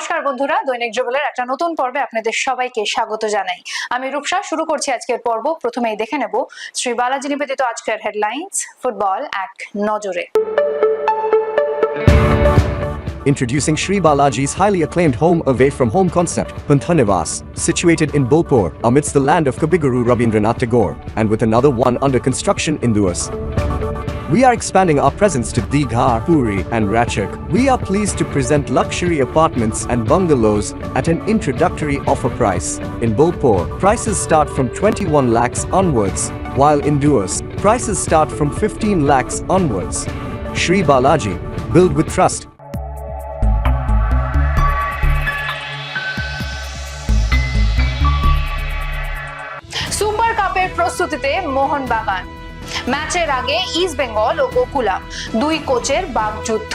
নমস্কার বন্ধুরা দৈনিক যুগলের একটা নতুন পর্বে আপনাদের সবাইকে স্বাগত জানাই আমি রূপসা শুরু করছি আজকের পর্ব প্রথমেই দেখে নেব শ্রী বালাজি নিবেদিত আজকের হেডলাইন্স ফুটবল এক নজরে Introducing Sri Balaji's highly acclaimed home away from home concept, Panthanivas, situated in Bolpur, amidst the land of Kabiguru Rabindranath Tagore, and with another one under construction in Duas. We are expanding our presence to Dighar, Puri, and Ratchak. We are pleased to present luxury apartments and bungalows at an introductory offer price. In Bolpur, prices start from 21 lakhs onwards, while in Duas, prices start from 15 lakhs onwards. Sri Balaji, build with trust. Super কাপের প্রস্তুতিতে মোহনবাগান ম্যাচের আগে east Bengal ও গোকুলাম দুই কোচের বাগযুদ্ধ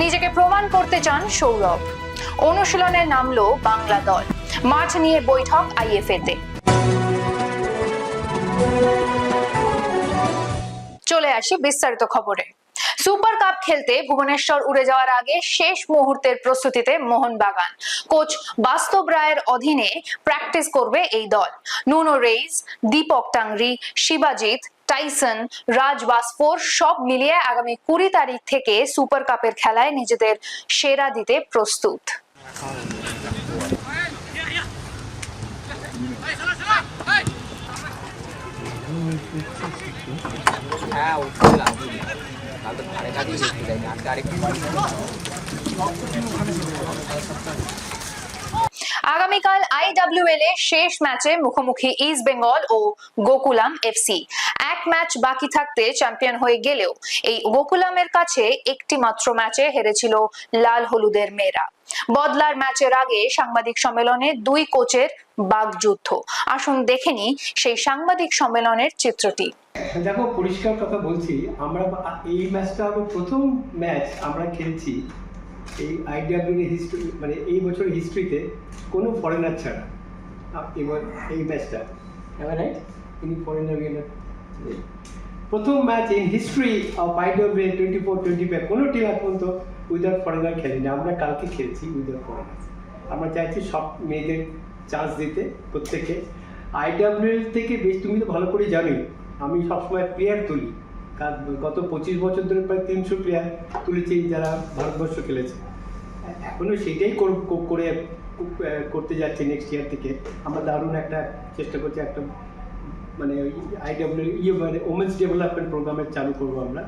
নিজেকে প্রমাণ করতে চান সৌরভ। অনুশীলনে নামলো বাংলা দল। মাঠ নিয়ে বৈঠক আইএফএ তে চলে আসি বিস্তারিত খবরে। সুপার কাপ খেলতে ভুবনেশ্বর উড়ে যাওয়ার আগে শেষ মুহূর্তের প্রস্তুতিতে মোহনবাগান। কোচ বাস্তব রায়ের অধীনে প্র্যাকটিস করবে এই দল। Nuno Reis Deepak Tangri, Shibajit Tyson Raj Basfore সব মিলিয়ে আগামী কুড়ি তারিখ থেকে সুপার কাপের খেলায় নিজেদের সেরা দিতে প্রস্তুত। আগামীকাল আইডব্লিউএল এ শেষ ম্যাচে মুখোমুখি ইস্ট বেঙ্গল ও গোকুলাম এফসি এক ম্যাচ বাকি থাকতে চ্যাম্পিয়ন হয়ে গেলেও এই গোকুলামের কাছে একটি মাত্র ম্যাচে হেরেছিল লাল হলুদের মেয়েরা। বদলার ম্যাচের আগে সাংবাদিক সম্মেলনে দুই কোচের বাগযুদ্ধ। আসুন দেখে নি সেই সাংবাদিক সম্মেলনের চিত্রটি। দেখো, পরিষ্কার কথা বলছি, আমরা এই ম্যাচটা আমার প্রথম ম্যাচ আমরা খেলছি এই আইডিয়াবির হিস্ট্রি মানে এই বছরের হিস্ট্রিতে কোনো ফরেনার ছাড়া। এবার এই ম্যাচটা। রাইট ইনি ফরেনার প্রথম ম্যাচ ইন হিস্ট্রি অফ আইডিয়াবি টোয়েন্টি ফোর টোয়েন্টি ফাইভ কোনো টিম এখন পর্যন্ত উইদাউট ফরেনার খেলেনি। আমরা কালকে খেলছি উইদাউট ফরেনার আমরা চাইছি সব মেয়েদের চান্স দিতে প্রত্যেকে আইডাব্লিউএল থেকে বেশ, তুমি তো ভালো করে জানোই, আমি সবসময় প্লেয়ার তুলি। গত পঁচিশ বছর ধরে প্রায় তিনশো প্লেয়ার তুলেছি যারা ভারতবর্ষ খেলেছে। এখনও সেটাই করে করতে যাচ্ছি নেক্সট ইয়ার থেকে। আমরা দারুণ একটা চেষ্টা করছি, একটা মানে আইডাব্লিউ ইয়ে মানে ওমেন্স ডেভেলপমেন্ট প্রোগ্রামের চালু করব আমরা।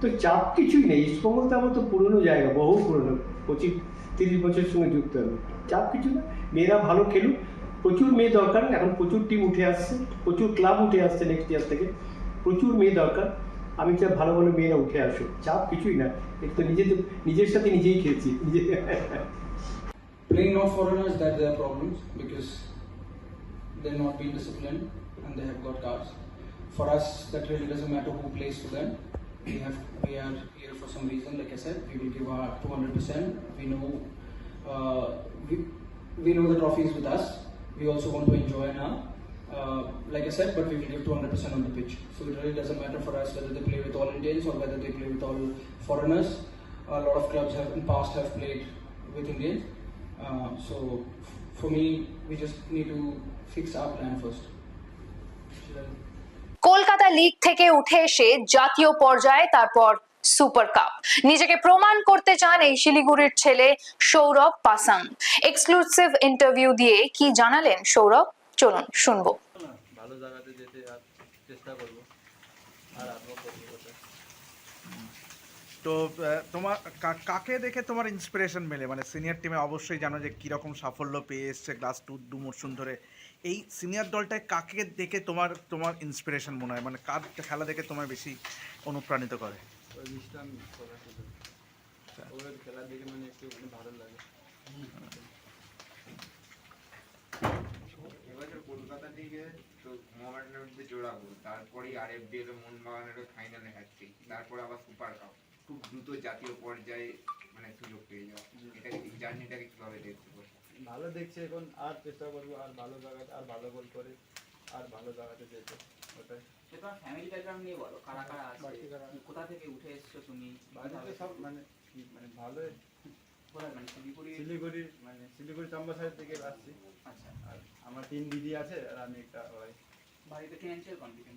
তো চাপ কিছুই নেই। ইস্টবেঙ্গল তো আমার তো পুরনো জায়গা বহু পুরনো পঁচিশ তিরিশ বছরের সঙ্গে যুক্ত হবে চাপ কিছু না। মেয়েরা ভালো খেলুক। প্রচুর মেয়ে দরকার। এখন প্রচুর টিম উঠে আসছে। প্রচুর ক্লাব উঠে আসছে নেক্সট ইয়ার থেকে। প্রচুর মেয়ে দরকার। আমি চাই ভালো ভালো মেয়েরা উঠে আসুক। চাপ কিছুই না। একটু নিজেদের নিজের সাথে নিজেই খেলছি। নিজে Playing not foreigners, that there are problems because they're not being disciplined and they have got cards. For us, that really doesn't matter who plays for them. We have we are here for some reason. Like I said, we will give our 200%. We know uh, we, we know the trophy is with us. We also want to enjoy now. Uh, like I said, but we will give 200% on the pitch. So it really doesn't matter for us whether they play with all Indians or whether they play with all foreigners. A lot of clubs have in past have played with Indians. Uh, so for me, we just need to fix our plan first. Kolkata league থেকে উঠে এসে জাতীয় পর্যায়ে তারপর super cup নিজেকে প্রমাণ করতে চান এই শিলিগুড়ির ছেলে সৌরভ পাসাং। এক্সক্লুসিভ ইন্টারভিউ দিয়ে কি জানালেন সৌরভ? চলুন শুনব। ভালো জায়গাতে যেতে চেষ্টা করব। আর তো তোমার কাকে দেখে তোমার ইন্সপিরেশন মেলে? মানে সিনিয়র টিমে অবশ্যই জানো যে কীরকম সাফল্য পেয়ে এসছে ক্লাস টু দু মরশুম ধরে। এই সিনিয়র দলটায় কাকে দেখে তোমার তোমার ইন্সপিরেশন মনে হয়? মানে কার খেলা দেখে তোমায় বেশি অনুপ্রাণিত করে? খেলা দেখে মানে একটু ভালো লাগে। এবছর কলকাতা লিগে তো মোহামেডানের মধ্যে জোড়াবো তারপরেই আর এফ ডি এল মোহনবাগানেরও ফাইনালে হ্যাটট্রিক তারপর আবার সুপার কাপ খুব দ্রুত জাতীয় পর্যায়ে মানে সুযোগ পেয়ে যাওয়া এটাকে জার্নিটাকে কীভাবে দেখতে পারো? ভালো দেখছি এখন আর চেষ্টা করব আর ভালো জায়গাতে আর ভালো গোল করে আর ভালো জায়গাতে যেতে। ওটাই। সে তোমার ফ্যামিলি ব্যাকগ্রাউন্ড নিয়ে বলো কারা কারা আছে? কোথা থেকে উঠে এসছো তুমি? বাড়িতে সব মানে কি মানে ভালো। কোথায়? মানে শিলিগুড়ি? শিলিগুড়ি মানে শিলিগুড়ি চাম্বাসার থেকে আসছি। আচ্ছা। আর আমার তিন দিদি আছে আর আমি একটা ভাই বাড়িতে ফিনান্সিয়াল কন্ডিশন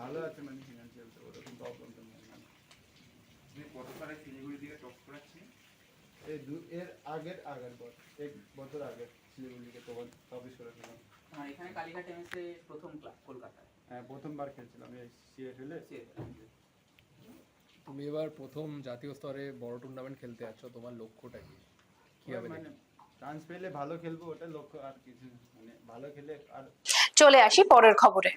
ভালো আছে মানে ফিনান্সিয়াল তো ওরকম প্রবলেম তো নেই মানে। তুমি কত সালে শিলিগুড়ি দিকে টপ করাচ্ছি এই দু এর আগের আগের বছর এক বছর আগে শিলিগুড়িকে তখন চব্বিশ করেছিলাম মানে এখানে কালীঘাট এমএসএ প্রথম ক্লাব কলকাতায়। হ্যাঁ প্রথমবার খেলছিলাম এই সিএফএলে তুমি এবার প্রথম জাতীয় স্তরে বড় টুর্নামেন্ট খেলতে যাচ্ছ তোমার লক্ষ্যটা কি? কীভাবে মানে চান্স পেলে ভালো খেলব ওটা লক্ষ্য আর কিছু না। মানে ভালো খেলে আর চলে আসি পরের খবরে।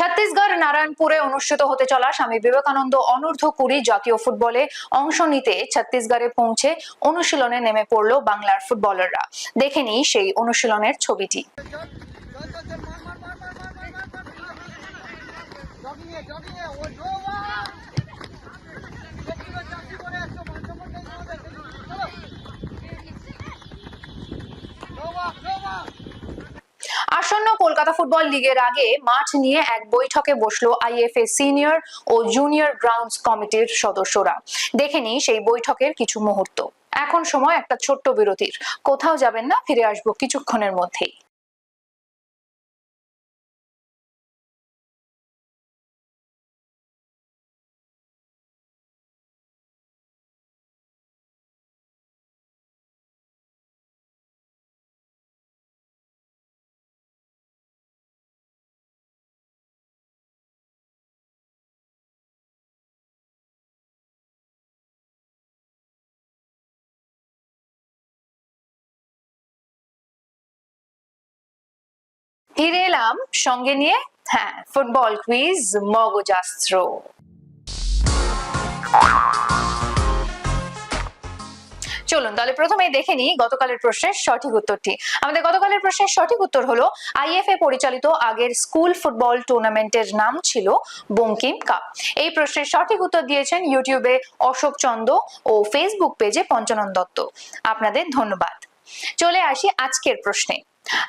ছত্তিশগড়, নারায়ণপুরে অনুষ্ঠিত হতে চলা স্বামী বিবেকানন্দ অনূর্ধ্ব কুড়ি জাতীয় ফুটবলে অংশ নিতে ছত্তিশগড়ে পৌঁছে অনুশীলনে নেমে পড়ল বাংলার ফুটবলাররা। দেখে নিই সেই অনুশীলনের ছবিটি। আসন্ন কলকাতা ফুটবল লিগের আগে মাঠ নিয়ে এক বৈঠকে বসল আইএফএ সিনিয়র ও জুনিয়র গ্রাউন্ডস কমিটির সদস্যরা। দেখেনি সেই বৈঠকের কিছু মুহূর্ত। এখন সময় একটা ছোট্ট বিরতির। কোথাও যাবেন না, ফিরে আসব কিছুক্ষণের মধ্যেই। ফিরে এলাম সঙ্গে নিয়ে। হ্যাঁ ফুটবল কুইজ মগজাস্ত্র। চলুন তাহলে প্রথমেই দেখে নিই গতকালের প্রশ্নের সঠিক উত্তরটি। আমাদের গতকালের প্রশ্নের সঠিক উত্তর হলো, আইএফএ পরিচালিত আগের স্কুল ফুটবল টুর্নামেন্টের নাম ছিল বঙ্কিম কাপ। এই প্রশ্নের সঠিক উত্তর দিয়েছেন ইউটিউবে অশোক চন্দ ও ফেসবুক পেজে পঞ্চানন দত্ত। আপনাদের ধন্যবাদ। চলে আসি আজকের প্রশ্নে।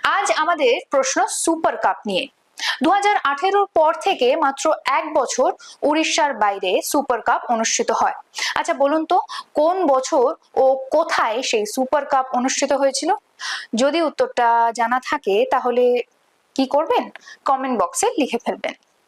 আজ আমাদের প্রশ্ন সুপার কাপ নিয়ে। দু হাজার পর থেকে মাত্র এক বছর উড়িষ্যার বাইরে সুপার কাপ অনুষ্ঠিত হয়। আচ্ছা বলুন তো, কোন বছর ও কোথায় সেই সুপার কাপ অনুষ্ঠিত হয়েছিল? যদি উত্তরটা জানা থাকে, তাহলে কি করবেন? কমেন্ট বক্সে লিখে ফেলবেন।